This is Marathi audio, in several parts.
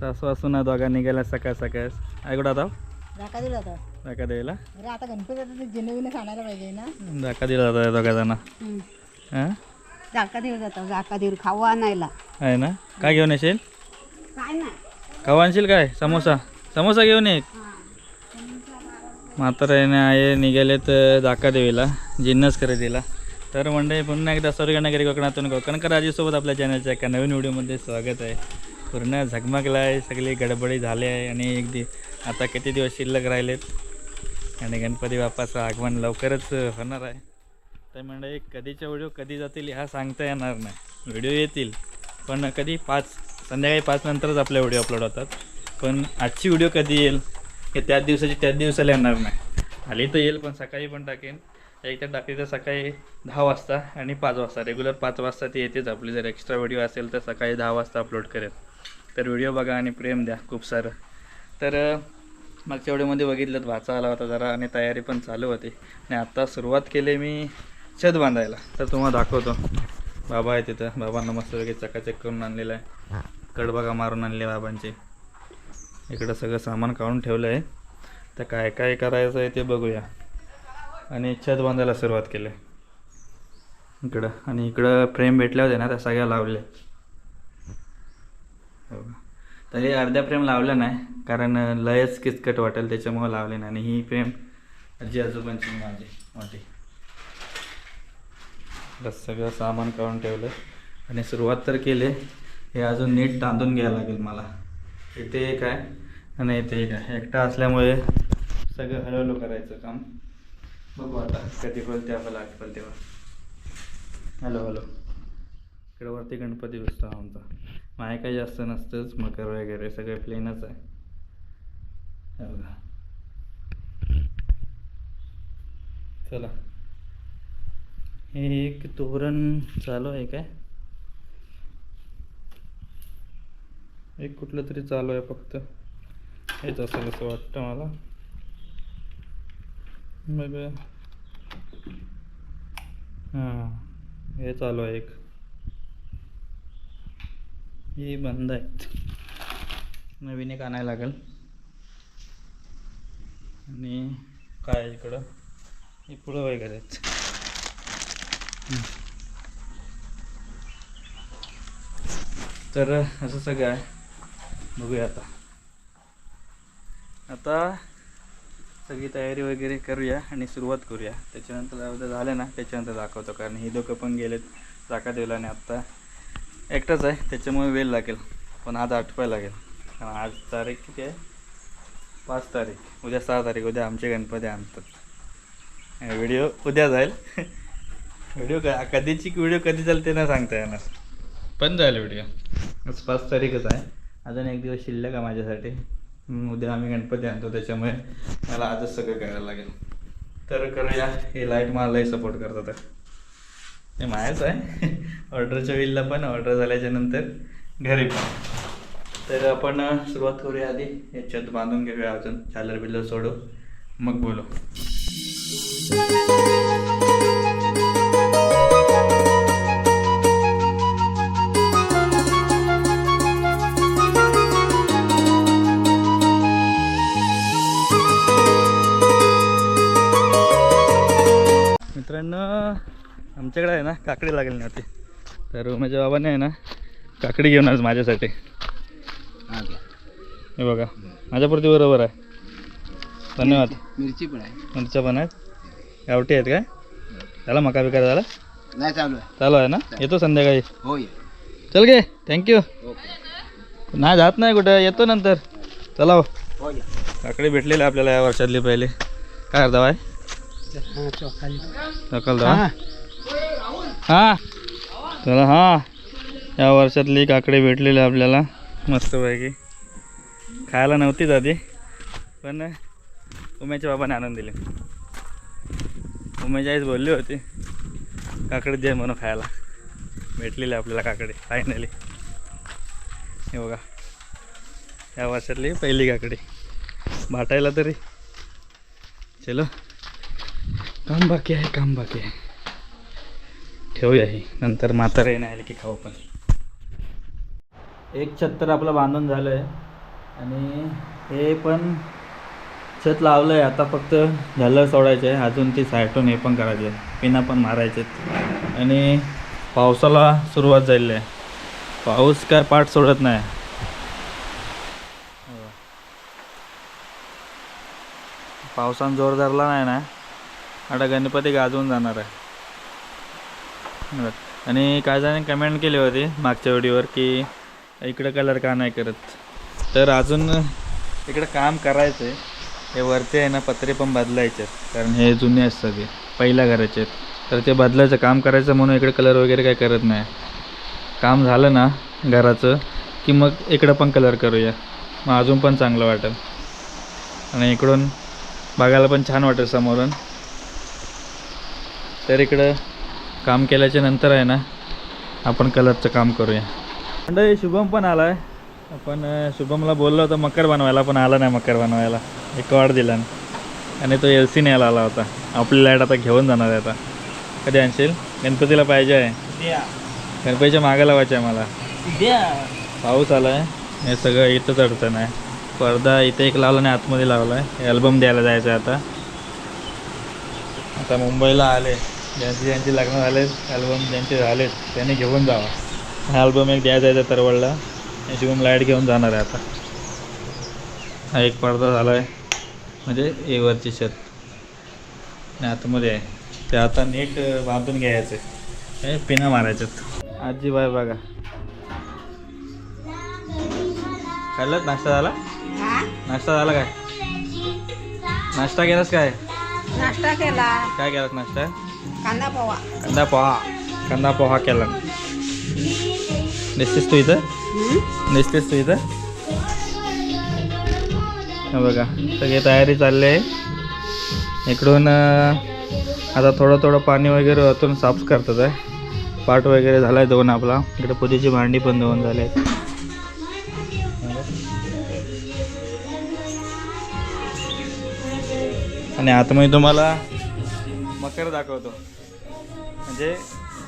सासू असू ना दोघा निघायला सकाळ सकाळ. कुठं आता? जाका दिला होता. दाका द्यायला? अरे आता गणपती आता ते जेणविने आणायला पाहिजे ना. दाका दिला जाता दोघा जण हां? जाका दिला जातो जाका दिल खाऊ आणायला. आहे ना? काय घेऊन येशील? काय नाही. खाऊ आणशील काय? समोसा? समोसा घेऊन ये. म्हाताऱ्याने आहे निघाले तर दाका देवीला जिन्नस खरेदीला. तर मंडळी पुन्हा एकदा स्वर्गनगरी कोकणातून कोकणकर राजूसोबत आपल्या चॅनलच्या एका नवीन व्हिडिओमध्ये स्वागत आहे. पूर्ण झगमगला आहे सगळी गडबडी झाली आहे आणि एक दि आता किती दिवस शिल्लक राहिलेत? आणि गणपती बाप्पाचं आगमन लवकरच होणार आहे. तर म्हणजे कधीच्या व्हिडिओ कधी जातील हा सांगता येणार नाही. व्हिडिओ येतील पण कधी पाच संध्याकाळी पाच नंतरच आपले व्हिडिओ अपलोड होतात. पण आजची व्हिडिओ कधी येईल हे त्याच दिवसाची त्याच दिवसाला येणार नाही. आली तर येईल पण सकाळी पण टाकेन. एक तर टाकली तर सकाळी दहा वाजता आणि पाच वाजता. रेग्युलर पाच वाजता ती येतेच. आपली जर एक्स्ट्रा व्हिडिओ असेल तर सकाळी दहा वाजता अपलोड करेल तर व्हिडिओ बघा आणि प्रेम द्या खूप सारं. तर मागच्या व्हिडिओमध्ये बघितलं भाचा आला होता जरा आणि तयारी पण चालू होती. आणि आत्ता सुरुवात केली मी छत बांधायला. तर तुम्हाला दाखवतो. बाबा आहे तिथं. बाबांना मस्त वगैरे चकाचक करून आणलेलं आहे. कडबगा मारून आणले बाबांचे. इकडं सगळं सामान काढून ठेवलं आहे. तर काय काय करायचं आहे ते बघूया. आणि छत बांधायला सुरुवात केली. इकडं. आणि इकडं फ्रेम भेटल्या होत्या ना त्या सगळ्या लावल्या. तरी अर्ध्या फ्रेम लावलं नाही कारण लयच किचकट वाटेल त्याच्यामुळं लावले नाही. आणि ही फ्रेम आजी आजोबांची माझी मोठी बस सगळं सामान काढून ठेवलं. आणि सुरुवात तर केली. हे अजून नीट तांदून घ्यायला लागेल मला. इथे एक आहे आणि इथे एक आहे. एकटा असल्यामुळे सगळं हळूहळू करायचं काम. बघू आता कधी होईल आपल्याला आठवल तेव्हा. Hello hello. इकडे वरती गणपती बसतो आमचा. माय काही जास्त नसतंच मकर वगैरे सगळे प्लेनच आहे. बघा. चला. हे एक तोरण चालू आहे काय? एक कुठलं तरी चालू आहे फक्त. हेच असेल असं वाटतं मला. बघ हां हे चालू आहे एक. ही बंद आहेत. नवीन एक आणायला लागेल. आणि काय आहे इकडं? हे पुढं वगैरे आहेत. तर असं सगळं आहे. बघूया आता. आता सगळी तयारी वगैरे करूया आणि सुरुवात करूया. त्याच्यानंतर झालं ना त्याच्यानंतर दाखवतो. कारण हे दोघं पण गेलेत जाका देवला आणि आत्ता. एकटाच आहे त्याच्यामुळे वेळ लागेल. पण आज आठवायला लागेल. कारण आज तारीख किती आहे? पाच तारीख. उद्या सहा तारीख उद्या आमचे गणपती आणतात. व्हिडिओ उद्या जाईल. व्हिडिओ काय कधीची व्हिडिओ कधी जाईल ते नाही सांगता येणार. पण जाईल व्हिडिओ. आज पाच तारीखच आहे. अजून एक दिवस शिल्लक आहे माझ्यासाठी. उद्या आम्ही गणपती आणतो त्याच्यामुळे मला आजच सगळं करायला लागेल. तर करूया हे लाइट मला लई सपोर्ट करतात. ते मायाच आहे. ऑर्डरच्या वेळीला पण ऑर्डर झाल्याच्यानंतर घरी पण. तर आपण सुरुवात करूया आधी. याच्यात बांधून घेऊया अजून. चालर बिलर सोडू मग बोलू. आमच्याकडे आहे ना काकडी लागेल नव्हती तर माझ्या बाबाने आहे ना काकडी घेऊन आज माझ्यासाठी. हे बघा माझ्यापुरती बरोबर आहे. धन्यवाद. मिरची पण आहे. मिरच्या पण आहेत. गावठी आहेत काय? त्याला मका बिका झाला? नाही चालू आहे. चालू आहे ना? येतो संध्याकाळी. हो चल गे थँक्यू नाही जात नाही कुठं येतो नंतर. चला हो. हो काकडी भेटलेली आपल्याला या वर्षातली पहिले. काय अर्धा बाय सकाळ दवा हां? चला हां. या वर्षातली काकडी भेटलेली आपल्याला. मस्तपैकी. खायला नव्हतीच आधी पण उमेच्या बाबाने आणून दिले. उमेची आईच बोलली होती काकडी दे म्हणून खायला. भेटलेली आपल्याला काकडी फायनली हे बघा. या वर्षातली पहिली काकडी. भाटायला तरी. चलो. काम बाकी आहे काम बाकी आहे. ठेवूया ही. नंतर म्हातारे नाही आले की खाऊ पण. एक छत्तर आपलं बांधून झालं आहे आणि हे पण छत लावलं आहे आता फक्त झालं सोडायचं आहे अजून ती सायटून हे पण करायचे पिना पण मारायचे आणि पावसाला सुरुवात झालेली आहे पाऊस काय पाठ सोडत नाही. हो. पावसान जोर धरला नाही ना. आता गणपती गाजवून जाणार आहे. बरं. आणि काय जणांनी कमेंट केली होती मागच्या व्हिडिओवर की इकडं कलर का नाही करत. तर अजून इकडं काम करायचं आहे हे वरती आहे ना पत्रे पण बदलायचे आहेत. कारण हे जुने असतात ते पहिल्या घराचे आहेत. तर ते बदलायचं काम करायचं म्हणून इकडे कलर वगैरे काय करत नाही. काम झालं ना घराचं की मग इकडं पण कलर करूया. मग अजून पण चांगलं वाटेल. आणि इकडून बघायला पण छान वाटेल समोरून. तर इकडं काम केल्याच्यानंतर आहे ना आपण कलरचं काम करूया. म्हणजे शुभम पण आला आहे आपण शुभमला बोललो होतं मकर बनवायला पण आला नाही मकर बनवायला. एक वाढ दिला. आणि तो एल सी न्यायला आला होता. आपली लाइट आता घेऊन जाणार आहे आता. कधी आणशील? गणपतीला पाहिजे आहे. गणपतीच्या मागे लावायचे आहे मला. पाऊस आला आहे हे सगळं इथंच अडचण आहे. पडदा इथे एक लावला आणि आतमध्ये लावला आहे. अल्बम द्यायला जायचं आहे आता. आता मुंबईला आले. ज्यांची ज्यांची लग्न झालेत अल्बम ज्यांचे झालेत त्यांनी घेऊन जावा. हा अल्बम एक द्यायचा आहे तरवडला. शिवम लाइट घेऊन जाणार आहे आता. हा एक पडदा झाला आहे म्हणजे ए वरची छत. आणि आतमध्ये आहे. ते आता नीट बांधून घ्यायचे. हे पिना मारायच्यात आजी बाय बघा. खाल्लं नाश्ता झाला? नाश्ता झाला काय? नाश्ता केलास काय? नाश्ता केला. काय केलास नाश्ता? कांदा पोहा कांदा पोहा कांदा पोहा केला दिसतेस तू इथं दिसतेस तू इथं हे बघा सगळी तयारी चालली आहे इकडून आता थोडं थोडं पाणी वगैरे ओतून साफ करतात आहे पाट वगैरे झाला आहे धुवून आपला इकडे पुदीची भांडी पण धुवून झाली आहेत आणि आतमध्ये तुम्हाला साखर दाखवतो. म्हणजे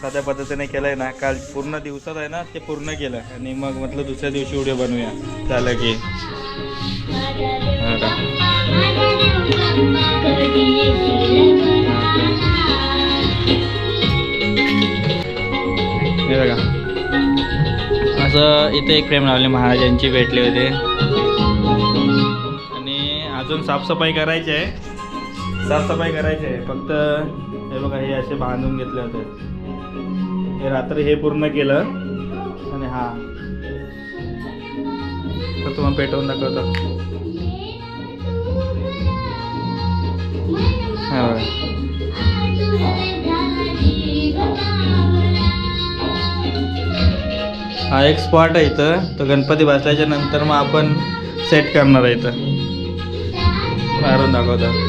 साध्या पद्धतीने केलं आहे ना काल पूर्ण दिवसात आहे ना ते पूर्ण केलं. आणि मग म्हटलं दुसऱ्या दिवशी व्हिडिओ बनवूया. झालं की. का? हे बघा. असं इथे एक फ्रेम लावले महाराजांची भेटले होते. आणि अजून साफसफाई करायची आहे. साफसफाई करायची आहे. फक्त हे बघा हे असे बांधून घेतले होते. हे रात्री हे पूर्ण केलं. आणि हा. तर तुम्हाला पेटवून दाखवतो. हा. हा एक स्पॉट आहे इथं. तो गणपती बसल्याच्या नंतर मग आपण सेट करणार आहे इथं. मारून दाखवतो.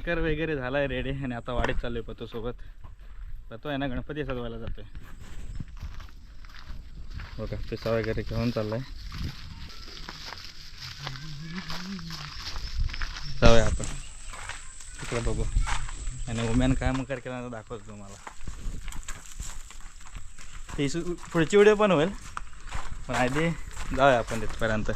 मकर वगैरे झाला आहे रेडी आणि आता वाढीत चालू आहे पतोसोबत. पतो आहे ना गणपती सजवायला जातोय. बघा पिसा वगैरे घेऊन चाललाय. जाऊया आपण. तिकडे बघू. आणि उम्यान काय मकर केला दाखवतो तुम्हाला. ती पुढची व्हिडिओ पण होईल. पण आधी जाऊया आपण तिथपर्यंत.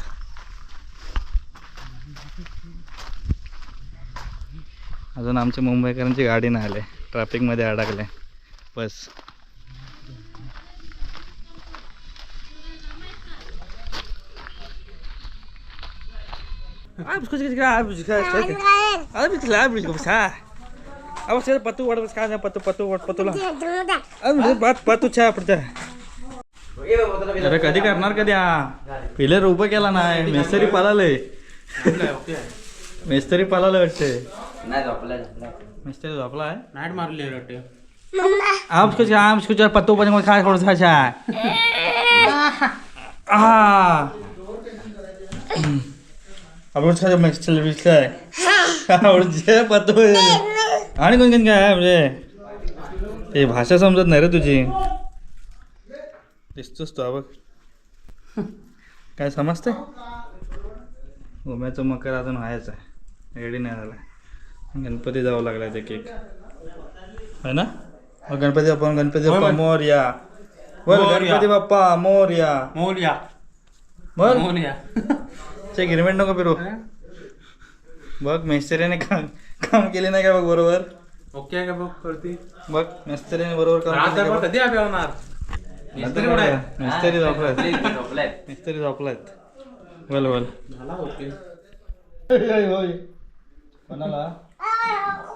अजून आमच्या मुंबईकरांची गाडी नाही आले. ट्राफिकमध्ये अडकले. बस. अरे कधी करणार कधी हा? पिलर उभं केला नाही मेस्तरी पालायला मेस्तरी पाहिलं वाटते नाही झोपला झोपला मिस्त्री झोपला आहे नाईट मारली कुछ आप कुछ पत्तो पण थोडं खायचा आवडचे पत्तो आणि कोण कोण काय म्हणजे ते भाषा समजत नाही रे तुझी। दिसतोस तू बघ काय समजते उम्याचं मकर अजून व्हायचं आहे रेडी नाही झाला गणपती जावं लागला ते केक है ना? गणपती बाप्पा गणपती बाप्पा मोरया. मोरया. गणपती बाप्पा मोरया. मोर्या. बोल. मोर्या. चे गिरमेंट नको फिरू. बघ मेस्त्रीने काम काम केले नाही का बघ बरोबर? ओके का बघ करते. बघ मेस्त्रीने बरोबर काम. कधी आम्ही होणार. मिस्त्री आहे? मिस्त्री झोपलाय झोपलाय मिस्त्री झोपलायत. बोल बोल. झाला ओके. कोणाला?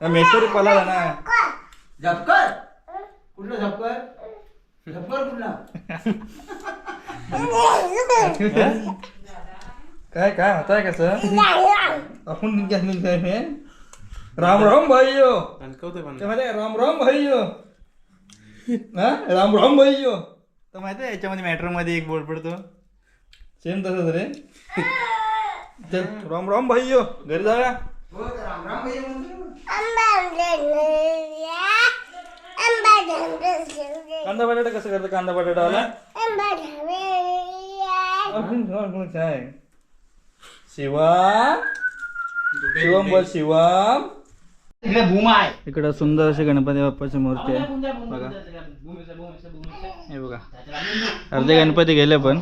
मेस्त्री पळाला ना. झपकर? कुठलं झपकर? झपकर कुठला? काय काय होताय कसं? आपण हे? राम राम माहिती राम राम भाईयो. हा? राम राम भाईयो. तर माहिती आहे याच्यामध्ये मॅटरमध्ये एक बोर्ड पडतो? सेम तसंच रे. चल, राम राम भाईयो. घरी जाऊया हो, राम राम भैया म्हणतो. कांदा बटाटा कसं करतं कांदा बटाटा आला काय शिवम? शिवम बोल शिवम. इकडे भूमा आहे. इकडं सुंदर अशी गणपती बाप्पाची मूर्ती आहे. बघा. हे बघा. अर्धे गणपती गेले पण.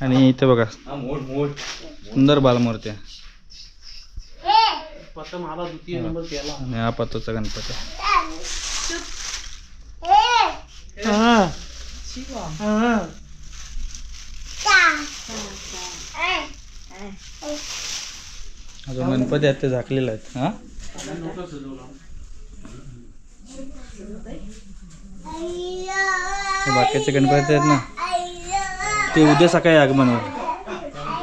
आणि इथे बघा. सुंदर बालमूर्ती आहे. पत्ता मला द्वितीय नंबर केला आणि हा गणपती. अजून गणपती आहेत ते झाकलेले आहेत हा? हे बाकीचे गणपती आहेत ना? ते उद्या सकाळी आगमन होईल.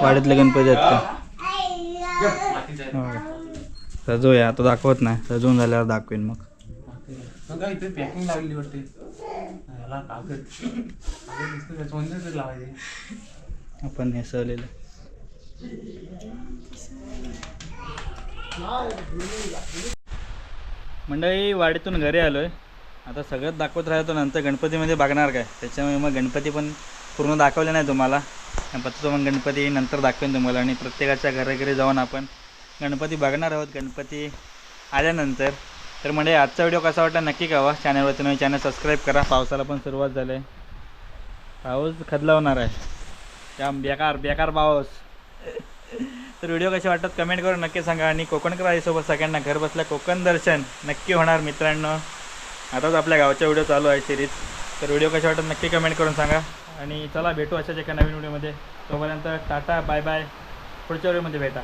वाड्यातले गणपती आहेत का हो. का? सजवूया आता दाखवत नाही. सजवून झाल्यावर दाखवेन मग. पॅकिंग लागली वाटते. आपण हे सहलेलं मंडळी वाडीतून घरी आलो आहे आता सगळंच दाखवत राहतो नंतर गणपतीमध्ये बघणार काय. त्याच्यामुळे मग गणपती पण पूर्ण दाखवले नाही तुम्हाला. पत्तो मग गणपती नंतर दाखवेन तुम्हाला. आणि प्रत्येकाच्या घरोघरी जाऊन आपण गणपती बघणार आहोत. गणपती आल्यानंतर. तर म्हणजे आजचा व्हिडिओ कसा वाटला नक्की कळवा. चॅनलवरती नवीन चॅनल सबस्क्राईब करा. पावसाला पण सुरुवात झाली आहे पाऊस खदलावणार आहे. त्या बेकार बेकार पाऊस. तर व्हिडिओ कसे वाटतात कमेंट करून नक्की सांगा. आणि कोकणकर आईसोबत सगळ्यांना घर बसल्या कोकण दर्शन नक्की होणार मित्रांनो. आताच आपल्या गावचा व्हिडिओ चालू आहे सिरीज तर व्हिडिओ कसे वाटतात नक्की कमेंट करून सांगा. आणि चला भेटू अशाच एका नवीन व्हिडिओमध्ये. तोपर्यंत टाटा बाय बाय. पुढच्या व्हिडिओमध्ये भेटा.